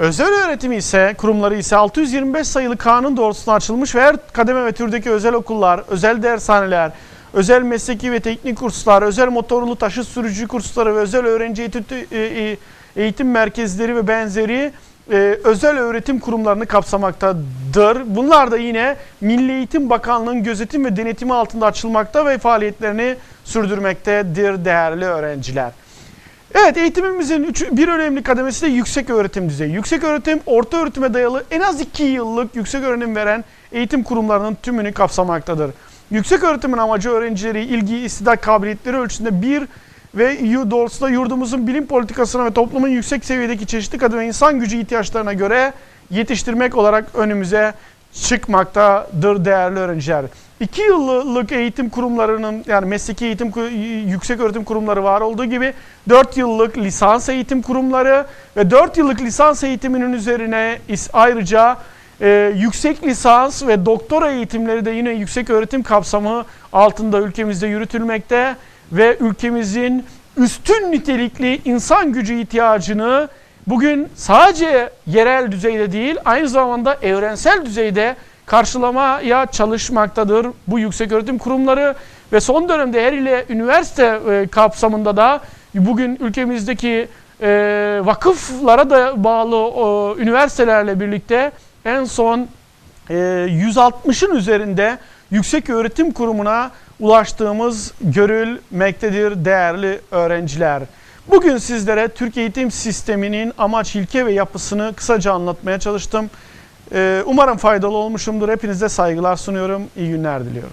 Özel öğretim ise kurumları ise 625 sayılı kanun doğrultusunda açılmış ve her kademe ve türdeki özel okullar, özel dershaneler, özel mesleki ve teknik kurslar, özel motorlu taşıt sürücü kursları ve özel öğrenci eğitim, e, e, eğitim merkezleri ve benzeri e, özel öğretim kurumlarını kapsamaktadır. Bunlar da yine Milli Eğitim Bakanlığı'nın gözetim ve denetimi altında açılmakta ve faaliyetlerini sürdürmektedir değerli öğrenciler. Evet eğitimimizin üç, bir önemli kademesi de yüksek öğretim düzeyi. Yüksek öğretim orta öğretime dayalı en az 2 yıllık yüksek öğrenim veren eğitim kurumlarının tümünü kapsamaktadır. Yüksek öğretimin amacı öğrencileri ilgi, istidat, kabiliyetleri ölçüsünde bir ve doğrultusunda yurdumuzun bilim politikasına ve toplumun yüksek seviyedeki çeşitli kademe insan gücü ihtiyaçlarına göre yetiştirmek olarak önümüze çıkmaktadır değerli öğrenciler. 2 yıllık eğitim kurumlarının yani mesleki eğitim yüksek öğretim kurumları var olduğu gibi 4 yıllık lisans eğitim kurumları ve 4 yıllık lisans eğitiminin üzerine ayrıca e, yüksek lisans ve doktora eğitimleri de yine yüksek öğretim kapsamı altında ülkemizde yürütülmekte ve ülkemizin üstün nitelikli insan gücü ihtiyacını bugün sadece yerel düzeyde değil aynı zamanda evrensel düzeyde karşılamaya çalışmaktadır bu yüksek öğretim kurumları ve son dönemde her ile üniversite e, kapsamında da bugün ülkemizdeki e, vakıflara da bağlı o, üniversitelerle birlikte en son e, 160'ın üzerinde yüksek öğretim kurumuna ulaştığımız görülmektedir değerli öğrenciler. Bugün sizlere Türk eğitim sisteminin amaç, ilke ve yapısını kısaca anlatmaya çalıştım. Ee, Umarım faydalı olmuşumdur. Hepinize saygılar sunuyorum. İyi günler diliyorum.